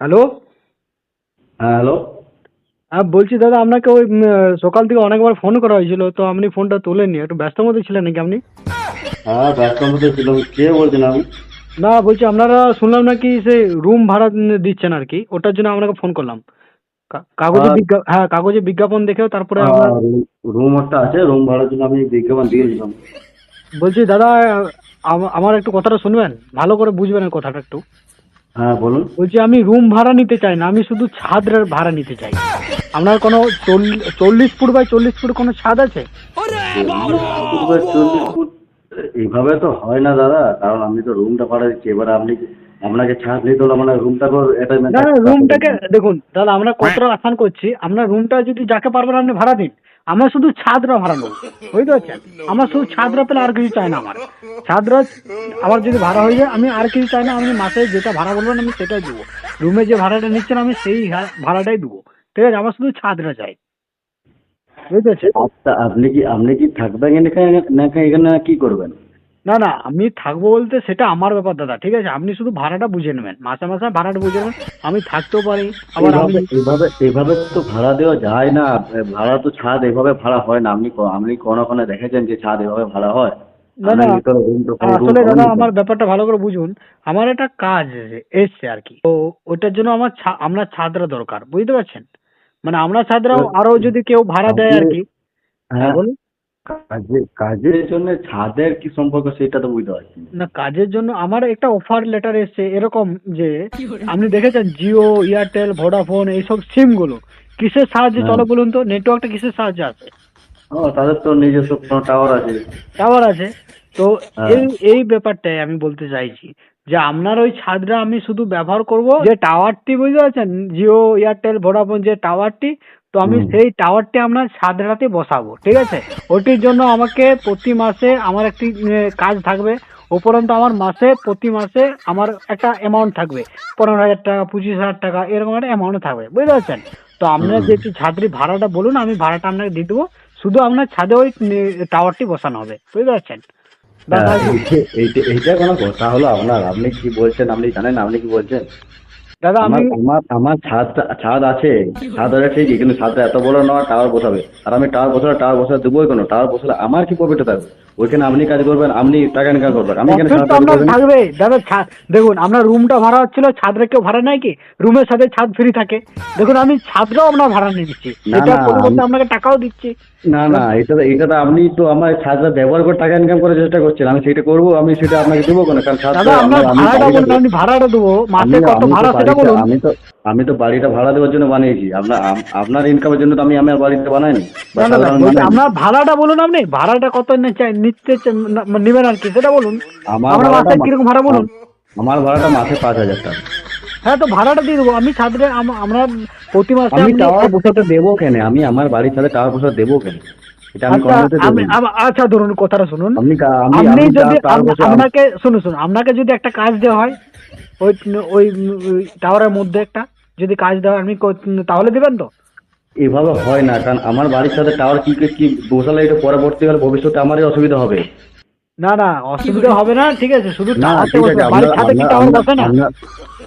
Hello হ্যাঁ hello হ্যাঁ বলছি দাদা আপনাকে ওই সকাল থেকে অনেকবার ফোন করা হয়েছিল তো আপনি ফোনটা তোলেননি। একটু ব্যস্ত মধ্যে ছিলেন নাকি আপনি? হ্যাঁ ব্যস্ত মধ্যে ছিলাম। কে বলছেন আপনি? না বলছি আপনারা শুনলাম নাকি সে রুম ভাড়া দিচ্ছেন আর কি ওটার জন্য আপনাকে ফোন করলাম। কাগজে হ্যাঁ। হ্যাঁ কাগজে বিজ্ঞাপন দেখেও তারপরে রুম একটা আছে রুম ভাড়ার জন্য আমি বিজ্ঞাপন দিয়েছিলাম। বলছি দাদা আমার একটু কথাটা শুনবেন? ভালো করে বুঝবেন কথাটা একটু। হ্যাঁ বলুন। বলছি আমি রুম ভাড়া নিতে চাই না আমি শুধু ছাদের ভাড়া নিতে চাই। আপনার কোনো চল্লিশ ফুট বাই চল্লিশ ফুট কোনো ছাদ আছে? চল্লিশ ফুট, এইভাবে তো হয় না দাদা কারণ আমি তো রুমটা ভাড়া দিচ্ছি এবার আপনি আপনাকে ছাড় নিতে হলে মানে রুমটাকে এটা না রুমটাকে দেখুন দাদা আমরা কতটা আসান করছি আপনার রুমটা যদি যাকে পারবেন আপনি ভাড়া দিন। আমরা শুধু ছাদরা ভাড়া নেব বুঝতে পারছেন? আমার শুধু ছাদরা পেলে আর কিছু চাই না আমার। ছাদরা আমার যদি ভাড়া হয়ে যায়, আমি আর কিছু চাই না, আমি মাসে যেটা ভাড়া বলবেন আমি সেটাই দেবো। রুমে যে ভাড়াটা নিচ্ছেন, আমি সেই ভাড়াটাই দেবো। ঠিক আছে? আমার শুধু ছাদরা চাই। বুঝতে পারছেন? আচ্ছা আপনি কি আপনি কি থাকবেন এখানে, নাকি এখানে কি করবেন? না না আমি থাকব বলতে সেটা আমার ব্যাপার দাদা ঠিক আছে? আপনি শুধু ভাড়াটা বুঝে নেবেন। মাসে মাসে ভাড়াটা বুঝে নেবেন আমি থাকতেও পারি আবার আমি এইভাবে এইভাবে তো ভাড়া দেওয়া যায় না। ভাড়া তো ছাদ এভাবে ভাড়া হয় না। আপনি আপনি কোনো কোনো দেখেছেন যে ছাদ এভাবে ভাড়া হয়? না, না। আসলে দাদা আমার ব্যাপারটা ভালো করে বুঝুন। আমার একটা কাজ এসে- এসছে আর কি। তো ওটার জন্য আমার আমরা ছাদরা দরকার বুঝতে পারছেন? মানে আমরা ছাদরাও আরও যদি কেউ ভাড়া দেয় আর কি। হ্যাঁ বলুন। কাজে কাজের জন্য ছাদের কি সম্পর্ক সেটা তো বুঝতে পারছি না। কাজের জন্য আমার একটা অফার লেটার এসছে এরকম যে আপনি দেখেছেন জিও এয়ারটেল ভোডাফোন এইসব সিমগুলো? কিসের সাহায্যে হ্যাঁ। চলে বলুন তো? নেটওয়ার্কটা কিসের সাহায্যে আসে? ও তাদের তো নিজস্ব কোনো টাওয়ার আছে। টাওয়ার আছে। তো হ্যাঁ। এই এই ব্যাপারটাই আমি বলতে চাইছি যে আপনার ওই ছাদটা আমি শুধু ব্যবহার করব যে টাওয়ারটি বুঝতে পারছেন? জিও এয়ারটেল ভোডাফোন যে টাওয়ারটি তো আমি সেই টাওয়ারটি আপনার ছাদরাতে বসাবো ঠিক আছে? ওটির জন্য আমাকে প্রতি মাসে আমার একটি কাজ থাকবে। উপরন্ত আমার মাসে প্রতি মাসে আমার একটা অ্যামাউন্ট থাকবে পনেরো হাজার টাকা পঁচিশ হাজার টাকা এরকম একটা অ্যামাউন্ট থাকবে বুঝতে পারছেন তো আপনার। যে একটু ভাড়াটা বলুন আমি ভাড়াটা আপনাকে দিয়ে দেবো। শুধু আপনার ছাদে ওই টাওয়ারটি বসানো হবে বুঝতে পারছেন হ্যাঁ, এইটা কোনো কথা হলো আপনার। আপনি কি বলছেন? আপনি জানেন আপনি কি বলছেন? দাদা আমি আমার আমার আমার ছাদ ছাদ আছে। ছাদ আছে ঠিকই কিন্তু ছাদটা এত বড় নয় টাওয়ার বসাবে। আর আমি টাওয়ার বসালে টাওয়ার বসাতে দেবোই কেন। টাওয়ার বসালে আমার কি প্রফিট থাকবে ওইখানে আপনি কাজ করবেন আপনি টাকা ইনকাম করবেন। আমি এখানে ছাদ। থাকবে। দাদা দেখুন আপনার রুমটা ভাড়া হচ্ছিল ছাদরে কেউ ভাড়া নেয় কি? রুমের সাথে ছাদ ফ্রি থাকে। দেখুন আমি ছাদটাও আপনার ভাড়া নিয়ে দিচ্ছি এটা পরিবর্তে আপনাকে টাকাও দিচ্ছি। না না এটা এটা তো আপনি তো আমার ছাদটা ব্যবহার করে টাকা ইনকাম করার চেষ্টা করছেন। আমি সেটা করব আমি সেটা আপনাকে দেবো কেন। কারণ ছাদটা ভাড়াটা ভাড়াটা দেবো। মাসে কত ভাড়া আমি তো আমি তো বাড়িটা ভাড়া দেওয়ার জন্য বানিয়েছি। আপনার আপনার ইনকামের জন্য তো আমি আমার বাড়িতে বানাইনি। আপনার ভাড়াটা বলুন আপনি। ভাড়াটা কত নিতে নেবেন আর কি সেটা বলুন। আমার কীরকম ভাড়া বলুন? আমার ভাড়াটা মাসে পাঁচ হাজার টাকা। হ্যাঁ তো ভাড়াটা দিয়ে দেবো। আমি আম- আমরা প্রতি মাসে আমি টাওয়ার দেবো কেন? আমি আমার বাড়ির সাথে টাওয়ার বসাতে দেবো কেন? এটা আচ্ছা আচ্ছা ধরুন কথাটা শুনুন। আপনি যদি আপনাকে শুনুন শুনুন। আপনাকে যদি একটা কাজ দেওয়া হয় ওই ওই টাওয়ারের মধ্যে একটা যদি কাজ দেওয়া আপনি তাহলে দেবেন তো? এভাবে হয় না কারণ আমার বাড়ির সাথে টাওয়ার কি কি বসালে এটা পরবর্তীকালে ভবিষ্যতে আমারই অসুবিধা হবে। না না অসুবিধা হবে না ঠিক আছে শুধু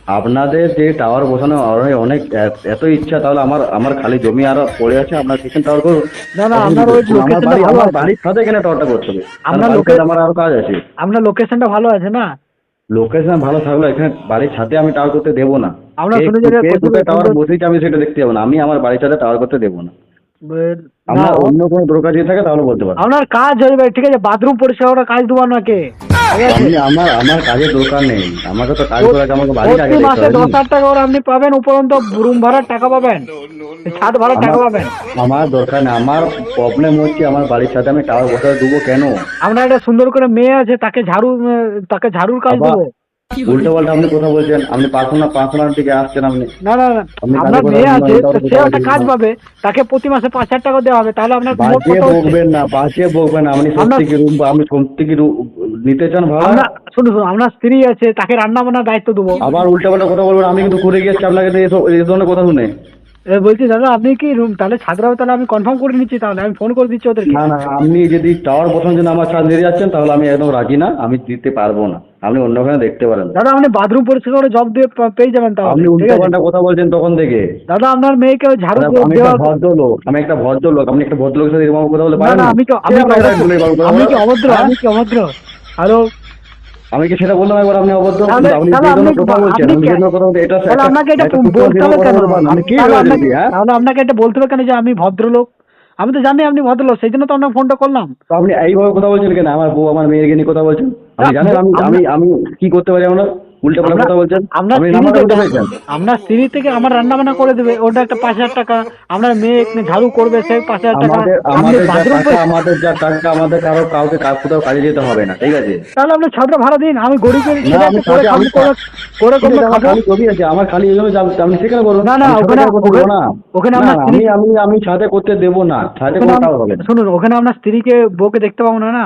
আপনাদের যে টাওয়ার বসানো অনেক এত- ইচ্ছা তাহলে আমার আমার খালি জমি আরও পড়ে আছে আপনার সেখানে টাওয়ার করুন। না, না, আপনার ওই আমার বাড়ির সাথে এখানে টাওয়ারটা করতে হবে। আমার আরও কাজ আছে। আপনার লোকেশনটা ভালো আছে না? লোকেশন ভালো থাকল এখানে বাড়ির ছাদে আমি টাওয়ার করতে দেবো না। আমরা টাওয়ার বসেছি আমি সেটা দেখতে যাব না। আমি আমার বাড়ির সাথে টাওয়ার করতে দেবো না। আমার অন্য কোনো দরকার যদি থাকে তাহলে বলতে পারব। আপনার কাজ হয়ে যাবে ঠিক আছে? বাথরুম পরিষ্কার করার কাজ দেবো আপনাকে? আমি আমার আমার কাজের দরকার নেই। আমাকে তো কাজ করে আমাকে বাড়ি প্রতি মাসে হবে দশ হাজার টাকা করে আপনি পাবেন উপরন্ত রুম ভাড়ার টাকা পাবেন। ছাদ ভাড়ার টাকা পাবেন। আমার দরকার নেই। আমার প্রবলেম হচ্ছে আমার বাড়ির সাথে আমি টাওয়ার বসাতে দেবো কেন? আপনার একটা সুন্দর করে মেয়ে আছে তাকে ঝাড়ু তাকে ঝাড়ুর কাজ দেবো। উল্টো পাল্টা আপনি কথা বলছেন। আপনি পার্সোনাল পার্সোনাল দিকে আসছেন আপনি। না না না। আপনার মেয়ে আছে সে একটা কাজ পাবে তাকে প্রতি মাসে পাঁচ হাজার টাকা দেওয়া হবে। তাহলে আপনার বাজে বকবেন না বাজে বকবেন না। আপনি সত্যি কি রুম আমি সত্যি কি নিতে চান ভাড়া শুনুন শুনুন আপনার স্ত্রী আছে তাকে রান্না বান্নার দায়িত্ব দেবো। আবার উল্টা পাল্টা কথা বলবেন আমি কিন্তু করে গিয়েছি আপনাকে দিয়ে এসব- এই ধরনের কথা শুনে। এ, বলছি দাদা আপনি কি রুম তাহলে ছাদরাও তাহলে আমি কনফার্ম করে নিচ্ছি তাহলে আমি ফোন করে দিচ্ছি ওদেরকে। না না আপনি যদি টাওয়ার বসানোর জন্য আমার ছাদ নিয়ে যাচ্ছেন তাহলে আমি একদম রাজি না আমি দিতে পারব না। আপনি অন্যখানে দেখতে পারেন। দাদা আপনি বাথরুম পরিষ্কার করে জব দিয়ে পা- পেয়ে যাবেন তাহলে আপনি ঠিক উল্টো আছে? পাল্টা কথা বলছেন তখন থেকে। দাদা আপনার মেয়েকে ওই ঝাড়ু দাদা, আমি দেওয়া একটা ভদ্রলোক আমি একটা ভদ্রলোক আপনি একটা ভদ্রলোকের সাথে এরকম কথা বলতে না পারেন? না আমি কি আমি কি অভদ্র? কি? আমি কি অভদ্র? হ্যালো? আমি কি সেটা বললাম একবার? আপনি অবদ্ধ? আপনি যে কথা বলছেন। আপনি আমি যে কথা বলছি এটা তাহলে আপনাকে এটা বলতে হবে কেন? বলতে আমি কি তাহলে আপনাকে হ্যাঁ? তাহলে আপনাকে এটা বলতে হবে কেন যে আমি ভদ্রলোক? আমি তো জানি আপনি ভদ্রলোক সেই জন্য তো আপনাকে ফোনটা করলাম। তো আপনি এইভাবে কথা বলছেন কেন? আমার বউ আমার মেয়েকে নিয়ে কথা বলছেন? আমি জানেন আমি আমি আমি কি করতে পারি আমরা? উল্টো পাল্টা আমরা- কথা বলছেন? আমরা স্ত্রী নাম্বারটা থেকে- কোথায় পেয়েছেন আপনার স্ত্রী থেকে আমার রান্না বান্না করে দেবে ওটা একটা পাঁচ হাজার টাকা। আপনার মেয়ে একটু ঝাড়ু করবে সে পাঁচ হাজার টাকা। আমাদের আপনি আমাদের যা বাথরুম টাকা আমাদের যা টাকা আমাদের কারও কাউকে কোথাও কাজে যেতে হবে না ঠিক আছে? তাহলে আপনি ছাত্র ভাড়া দিন আমি করে করে খালি আছে আমার খালি এই সেখানে না, না, ওখানে- ছাদে করতে দেবো না। ওখানে আমি আমি আমি ছাদে করতে দেবো না ছাদে কোথাও হবে শুনুন ওখানে আপনার স্ত্রীকে বউকে দেখতে পাবো না না?